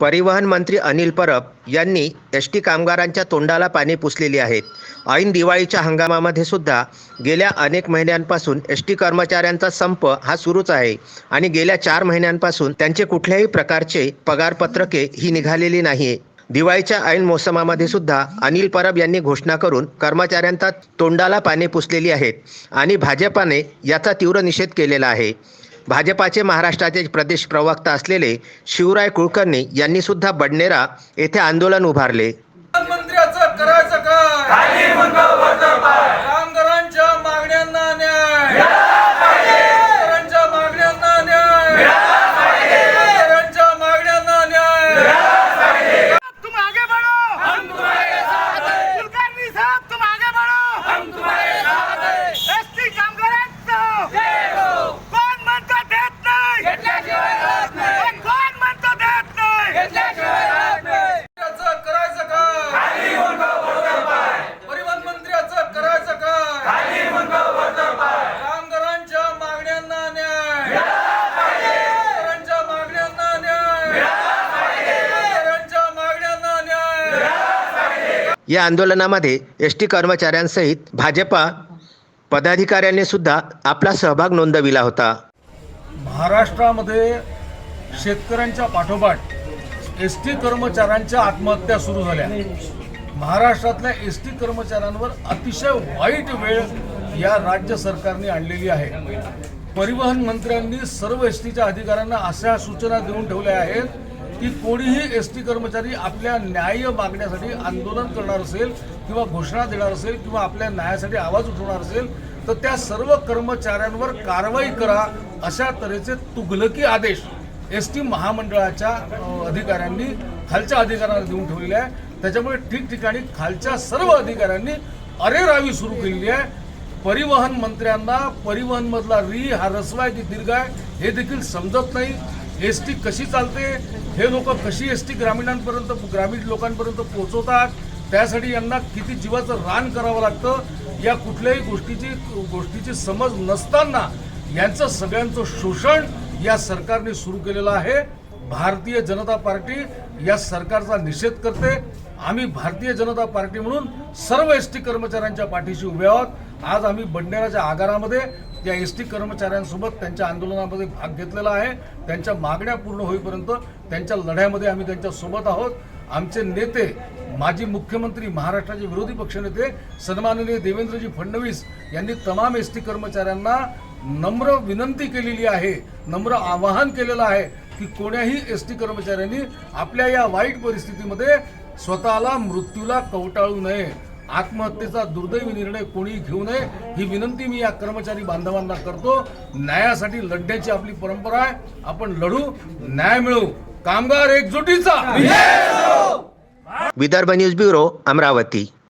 परिवहन मंत्री अनिल परब यांनी एस टी कामगारांच्या तोंडाला पाणी पुसलेली आहेत ऐन दिवाळीच्या हंगामामध्ये सुद्धा गेल्या अनेक महिन्यांपासून एस टी कर्मचाऱ्यांचा संप हा सुरूच आहे आणि गेल्या चार महिन्यांपासून त्यांचे कुठल्याही प्रकारचे पगारपत्रके ही निघालेली नाही दिवाळीच्या ऐन मोसमामध्ये सुद्धा अनिल परब यांनी घोषणा करून कर्मचाऱ्यांचा तोंडाला पाणी पुसलेली आहेत आणि भाजपाने याचा तीव्र निषेध केलेला आहे. भाजपाचे महाराष्ट्राचे प्रदेश प्रवक्ता असलेले शिवराय कुलकर्णी यांनी सुद्धा बडनेरा येथे आंदोलन उभारले. या आंदोलनामध्ये एस टी कर्मचाऱ्यांसहित भाजपा पदाधिकाऱ्यांनी सुद्धा आपला सहभाग नोंदविला होता. महाराष्ट्रामध्ये शेतकऱ्यांच्या पाठोपाठ एस टी कर्मचाऱ्यांच्या आत्महत्या सुरू झाल्या. महाराष्ट्रातल्या एस टी कर्मचाऱ्यांवर अतिशय वाईट वेळ या राज्य सरकारने आणलेली आहे. परिवहन मंत्र्यांनी सर्व एस टीच्या अधिकाऱ्यांना अशा सूचना देऊन ठेवल्या आहेत की कोणीही एस टी कर्मचारी आपल्या न्याय मागण्यासाठी आंदोलन करणार असेल किंवा घोषणा देणार असेल किंवा आपल्या न्यायासाठी आवाज उठवणार असेल तर त्या सर्व कर्मचाऱ्यांवर कारवाई करा अशा तऱ्हेचे तुघलकी आदेश एस टी महामंडळाच्या अधिकाऱ्यांनी खालच्या अधिकाऱ्यांना देऊन ठेवलेले आहे. त्याच्यामुळे ठिकठिकाणी खालच्या सर्व अधिकाऱ्यांनी अरेरावी सुरू केलेली आहे. परिवहन मंत्र्यांना परिवहनमधला री हा रस्वा आहे की दीर्घ आहे हे देखील समजत नाही. एस टी कशी चालते हे लोक कशी एस टी ग्रामीणांपर्यंत ग्रामीण लोकांपर्यंत पोहोचवतात त्यासाठी यांना किती जीवाचं रान करावं लागतं या कुठल्याही गोष्टीची गोष्टीची समज नसताना यांचं सगळ्यांचं शोषण या सरकारने सुरू केलेलं आहे. भारतीय जनता पार्टी या सरकारचा निषेध करते. आम्ही भारतीय जनता पार्टी म्हणून सर्व एस टी कर्मचाऱ्यांच्या पाठीशी उभे आहोत. आज आम्ही बंडेराच्या आगारामध्ये त्या एस टी कर्मचाऱ्यांसोबत त्यांच्या आंदोलनामध्ये भाग घेतलेला आहे. त्यांच्या मागण्या पूर्ण होईपर्यंत त्यांच्या लढ्यामध्ये आम्ही त्यांच्यासोबत आहोत. आमचे नेते माजी मुख्यमंत्री महाराष्ट्राचे विरोधी पक्षनेते सन्माननीय देवेंद्रजी फडणवीस यांनी तमाम एस टी कर्मचाऱ्यांना नम्र विनंती केलेली आहे नम्र आवाहन केलेलं आहे. की कोण्याही एस टी कर्मचाऱ्यांनी आपल्या या वाईट परिस्थितीमध्ये स्वतःला मृत्यूला कवटाळू नये. आत्महत्येचा दुर्दैवी निर्णय कोणी घेऊ नये. ही विनंती मी या कर्मचारी बांधवांना करतो. न्यायासाठी लढण्याची आपली परंपरा आहे. आपण लढू न्याय मिळवू कामगार एकजुटीचा! Vidarbha news bureau Amravati.